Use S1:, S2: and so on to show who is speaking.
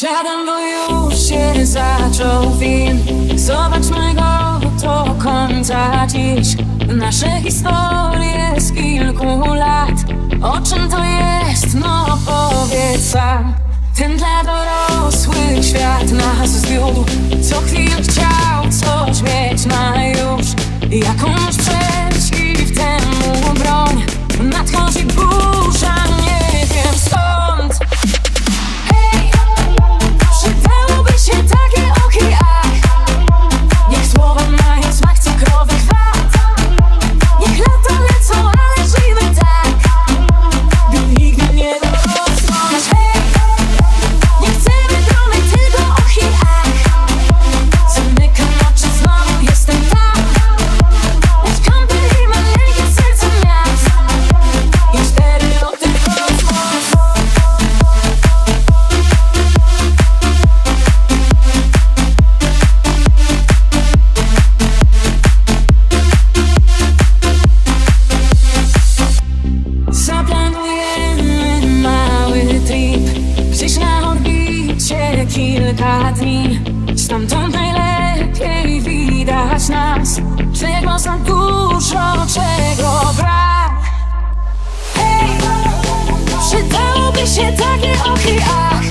S1: Siadam, bo już się zaczął film. Zobaczmy go do końca. Dziś Nasze historie z kilku lat. O czym to jest? No powiedz sam. Ten dla dorosłych świat nas zwiódł Co chwilę chciał kilka dni. Stamtąd najlepiej widać nas Czego za dużo, czego brak. Hej, przydałoby się takie oki, ach